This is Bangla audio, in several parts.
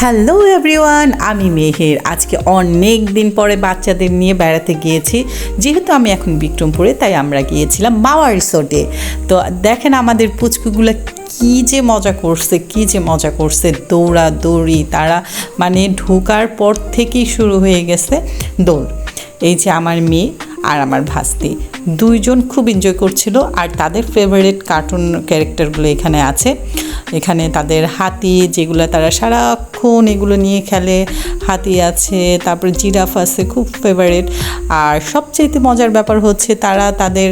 হ্যালো এভরিওয়ান আমি মেহের। আজকে অনেক দিন পরে বাচ্চাদের নিয়ে বেড়াতে গিয়েছি। যেহেতু আমি এখন বিক্রমপুরে, তাই আমরা গিয়েছিলাম মাওয়া রিসোর্টে তো দেখেন আমাদের পুচকুগুলো কি যে মজা করছে, কি যে মজা করছে। দৌড়া দৌড়ি তারা মানে ঢোকার পর থেকেই শুরু হয়ে গেছে দৌড়। এই যে আমার মেয়ে আর আমার ভাস্তি। দুইজন খুব এনজয় করছিল আর তাদের ফেভারিট কার্টুন ক্যারেক্টারগুলো এখানে আছে। এখানে তাদের হাতি যেগুলো তারা সারাক্ষণ এগুলো নিয়ে খেলে, হাতি আছে, তারপরে জিরাফ আছে, খুব ফেভারিট আর সবচেয়ে মজার ব্যাপার হচ্ছে তারা তাদের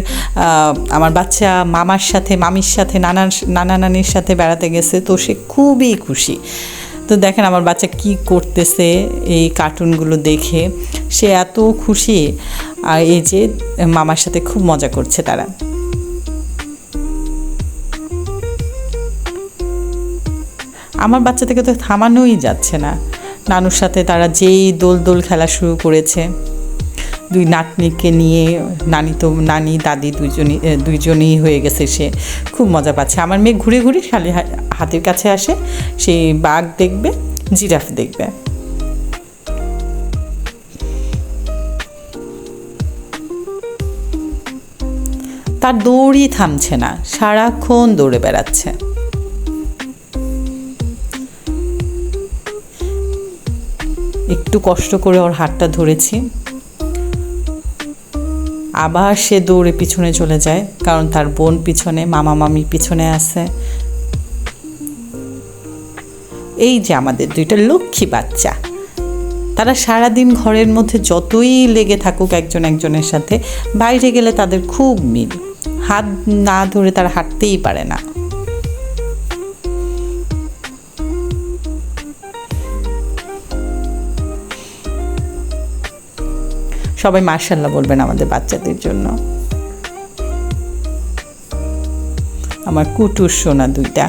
আমার বাচ্চা মামার সাথে, মামির সাথে, নানার, নানা নানির সাথে বেড়াতে গেছে, তো সে খুবই খুশি। তো দেখেন আমার বাচ্চা কি করতেছে এই কার্টুনগুলো দেখে, সে এত খুশি। আর এই যে মামার সাথে খুব মজা করছে তারা। আমার বাচ্চা থেকে তো থামানোই যাচ্ছে না। নানুর সাথে তারা যেই দোল দোল খেলা শুরু করেছে। দুই নাতনিকে নিয়ে নানি তো নানি দাদি দুইজনই এ, দুইজনই হয়ে গেছে সে। খুব মজা পাচ্ছে। আমার মেয়ে ঘুরে ঘুরে খালি হাতের কাছে আসে সেই বাঘ দেখবে জিরাফ দেখবে। তার দৌড়ই থামছে না সারাক্ষণ দৌড়ে বেড়াচ্ছে। একটু কষ্ট করে ওর হাতটা ধরেছি। আবার সে দৌড়ে পিছনে চলে যায়, কারণ তার বোন পিছনে, মামা মামি পিছনে আছে। এই যে আমাদের দুইটা লক্ষ্মী বাচ্চা। তারা সারাদিন ঘরের মধ্যে যতই লেগে থাকুক একজন একজনের সাথে, বাইরে গেলে তাদের খুব মিল। হাত না ধরে তারা হাঁটতেই পারে না। সবাই মার্শাল্লাহ বলবেন আমাদের বাচ্চাদের জন্য। আমার কুটুর সোনা দুইটা।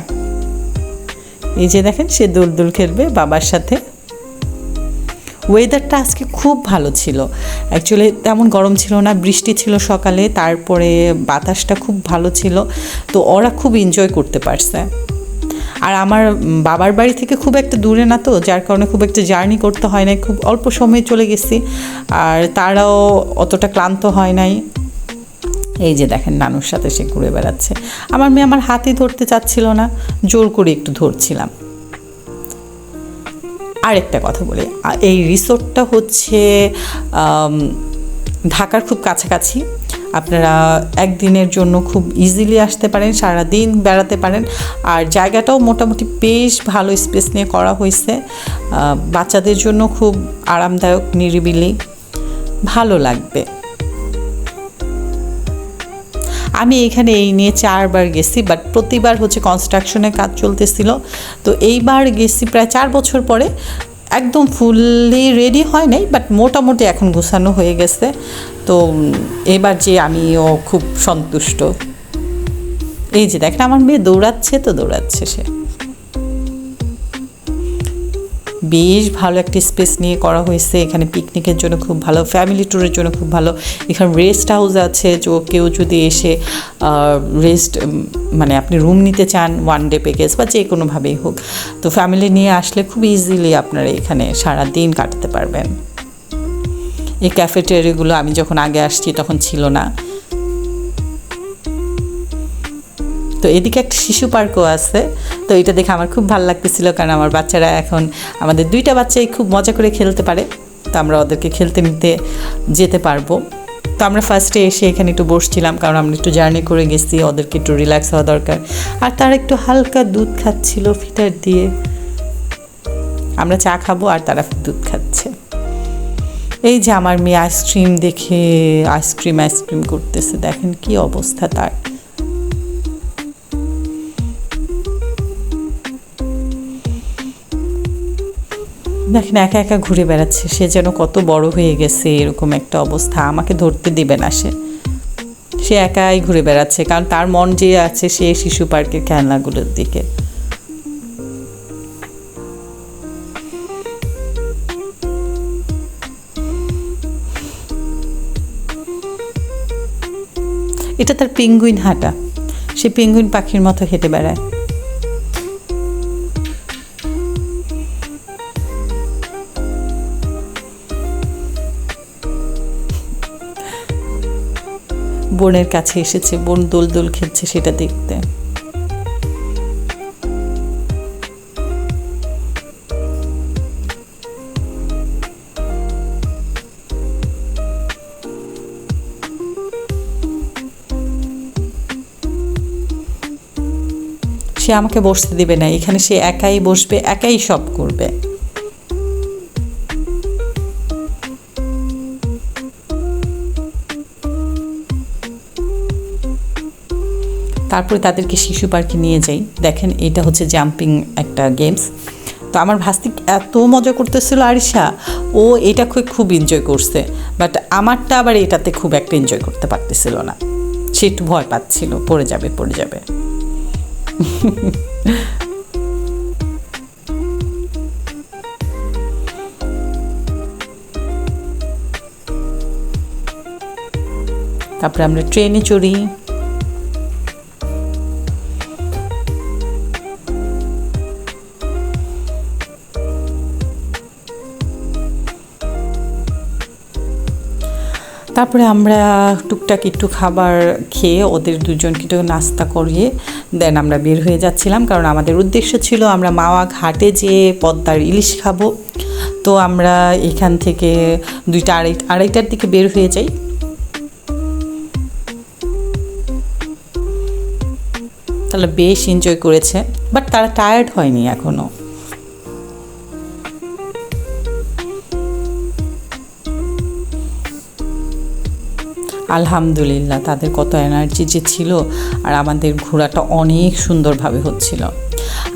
এই যে দেখেন, সে দোল দোল খেলবে বাবার সাথে। ওয়েদারটা আজকে খুব ভালো ছিল। অ্যাকচুয়ালি তেমন গরম ছিল না, বৃষ্টি ছিল সকালে, তারপরে বাতাসটা খুব ভালো ছিল। তো ওরা খুব এনজয় করতে পারছে। আর আমার বাবার বাড়ি থেকে খুব একটা দূরে না তো, যার কারণে খুব একটা জার্নি করতে হয় নাই, খুব অল্প সময়ে চলে গেছি। আর তারাও অতটা ক্লান্ত হয় নাই। এই যে দেখেন নানুর সাথে সে ঘুরে বেড়াচ্ছে। আমার মেয়ে আমার হাতে ধরতে চাচ্ছিল না, জোর করে একটু ধরছিলাম। আরেকটা কথা বলি এই রিসোর্টটা হচ্ছে ঢাকার খুব কাছাকাছি। আপনারা একদিনের জন্য খুব ইজিলি আসতে পারেন সারা দিন বেড়াতে পারেন। আর জায়গাটাও মোটামুটি বেশ ভালো স্পেস নিয়ে করা হয়েছে। বাচ্চাদের জন্য খুব আরামদায়ক, নিরিবিলি, ভালো লাগবে। আমি এখানে এই নিয়ে চারবার গেছি বাট প্রতিবার হচ্ছে কনস্ট্রাকশনের কাজ চলতেছিল। তো এইবার গেছি প্রায় চার বছর পরে একদম ফুললি রেডি হয় নাই বাট মোটামুটি এখন গুছানো হয়ে গেছে। তো এবার যে আমিও খুব সন্তুষ্ট। এই যে দেখেন, আমার মেয়ে দৌড়াচ্ছে তো দৌড়াচ্ছে সে। বেশ ভালো একটা স্পেস নিয়ে করা হয়েছে। এখানে পিকনিকের জন্য খুব ভালো ফ্যামিলি ট্যুরের জন্য খুব ভালো। এখানে রেস্ট হাউস আছে কেউ যদি এসে রেস্ট মানে আপনি রুম নিতে চান ওয়ান ডে প্যাকেজ বা যে কোনোভাবেই হোক। তো ফ্যামিলি নিয়ে আসলে খুব ইজিলি আপনারা এখানে সারা দিন কাটাতে পারবেন। এই ক্যাফেটেরিয়াগুলো আমি যখন আগে আসছি তখন ছিল না। তো এদিকে একটা শিশু পার্কও আছে। তো এটা দেখে আমার খুব ভালো লাগতেছিল কারণ আমার বাচ্চারা এখন আমাদের দুইটা বাচ্চাই খুব মজা করে খেলতে পারে। তো আমরা ওদেরকে খেলতে নিতে যেতে পারব। তো আমরা ফার্স্টে এসে এখানে একটু বসছিলাম কারণ আমরা একটু জার্নি করে গেছি, ওদেরকে একটু রিল্যাক্স হওয়া দরকার। আর তারা একটু হালকা দুধ খাচ্ছিল ফিটার দিয়ে। আমরা চা খাব আর তারা দুধ খাচ্ছে। এই যে আমার মেয়ে আইসক্রিম দেখে আইসক্রিম আইসক্রিম করতেছে, দেখেন কি অবস্থা তার। দেখেন একা একা ঘুরে বেড়াচ্ছে। সে যেন কত বড় হয়ে গেছে, এরকম একটা অবস্থা। আমাকে ধরতে দিবে না সে। সে একাই ঘুরে বেড়াচ্ছে, কারণ তার মন যে আছে সে শিশু পার্কের খেলনাগুলোর দিকে। এটা তার পেঙ্গুইন হাঁটা। সে পেঙ্গুইন পাখির মতো হেঁটে বেড়ায়। বোনের কাছে এসেছে, বোন দোল দোল খেলছে সেটা দেখতে। সে আমাকে বসতে দেবে না, এখানে সে একাই বসবে, একাই সব করবে। তারপরে তাদেরকে শিশু পার্কে নিয়ে যাই। দেখেন, এটা হচ্ছে জাম্পিং একটা গেমস। তো আমার ভাস্তিক এত মজা করতেছিল আরিশা। ও এটা খুব খুব এনজয় করছে। বাট আমারটা আবার এটাতে খুব একটা এনজয় করতে পারতেছিল না। সে একটু ভয় পাচ্ছিল। পড়ে যাবে পড়ে যাবে। তারপরে আমরা ট্রেনে চড়ি। তারপরে আমরা টুকটাক একটু খাবার খেয়ে ওদের দুজনকে একটু নাস্তা করিয়ে দেন আমরা বের হয়ে যাচ্ছিলাম। কারণ আমাদের উদ্দেশ্য ছিল আমরা মাওয়া ঘাটে যেয়ে পদ্মার ইলিশ খাব। তো আমরা এখান থেকে দুইটা আড়াই আড়াইটার দিকে বের হয়ে যাই। তাহলে বেশ এনজয় করেছে। বাট তারা টায়ার্ড হয়নি এখনও আলহামদুলিল্লাহ, তাদের কত এনার্জি যে ছিল আর আমাদের ঘোরাটা অনেক সুন্দরভাবে হচ্ছিল।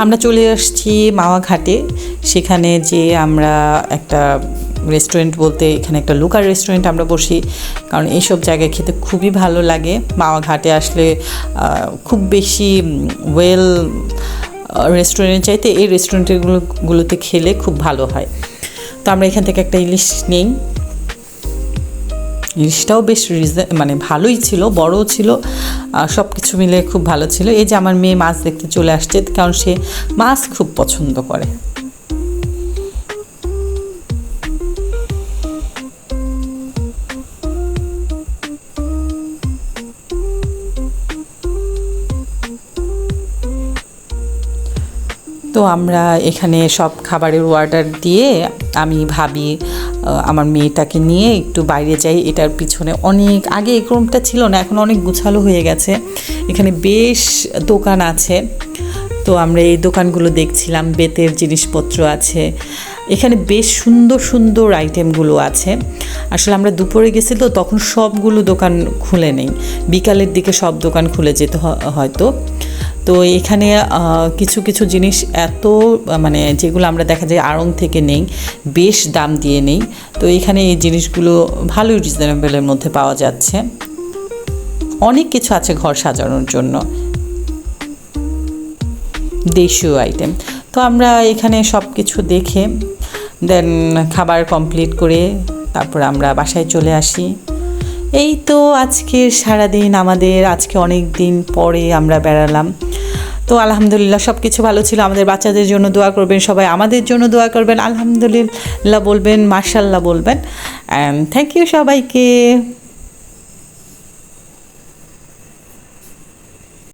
আমরা চলে আসছি মাওয়া ঘাটে সেখানে যে আমরা একটা রেস্টুরেন্ট বলতে এখানে একটা লোকাল রেস্টুরেন্ট আমরা বসি, কারণ এইসব জায়গায় খেতে খুবই ভালো লাগে। মাওয়া ঘাটে আসলে খুব বেশি ওয়েল রেস্টুরেন্টের চাইতে এই রেস্টুরেন্টগুলো গুলোতে খেলে খুব ভালো হয়। তো আমরা এখান থেকে একটা ইলিশ নেই। ইলিশটাও বেশ রিজন মানে ভালোই ছিল, বড়ও ছিল সব কিছু মিলে খুব ভালো ছিল। এই যে আমার মেয়ে মাছ দেখতে চলে আসছে, কারণ সে মাছ খুব পছন্দ করে। তো আমরা এখানে সব খাবারের অর্ডার দিয়ে আমি, ভাবি আমার মেয়েটাকে নিয়ে একটু বাইরে যাই। এটার পিছনে অনেক, আগে এই ক্রমটা ছিল না, এখন অনেক গুছালো হয়ে গেছে। এখানে বেশ দোকান আছে। তো আমরা এই দোকানগুলো দেখছিলাম, বেতের জিনিসপত্র আছে। এখানে বেশ সুন্দর সুন্দর আইটেমগুলো আছে। আসলে আমরা দুপুরে গেছি তো তখন সবগুলো দোকান খুলে নেই। বিকালের দিকে সব দোকান খুলে যেতে হয়তো। তো এখানে কিছু কিছু জিনিস এত মানে যেগুলো আমরা দেখা যায় আড়ং থেকে নেই, বেশ দাম দিয়ে নেই। তো এখানে এই জিনিসগুলো ভালোই রিজনেবলের মধ্যে পাওয়া যাচ্ছে। অনেক কিছু আছে ঘর সাজানোর জন্য। দেশীয় আইটেম তো আমরা এখানে সব কিছু দেখে দেন খাবার কমপ্লিট করে তারপর আমরা বাসায় চলে আসি। এই তো আজকে সারাদিন আমাদের, আজকে অনেক দিন পরে আমরা বেড়ালাম। তো আলহামদুলিল্লাহ সব কিছু ভালো ছিল। আমাদের বাচ্চাদের জন্য দোয়া করবেন, সবাই আমাদের জন্য দোয়া করবেন। আলহামদুলিল্লাহ বলবেন মার্শাল্লাহ বলবেন। অ্যান্ড থ্যাংক ইউ সবাইকে।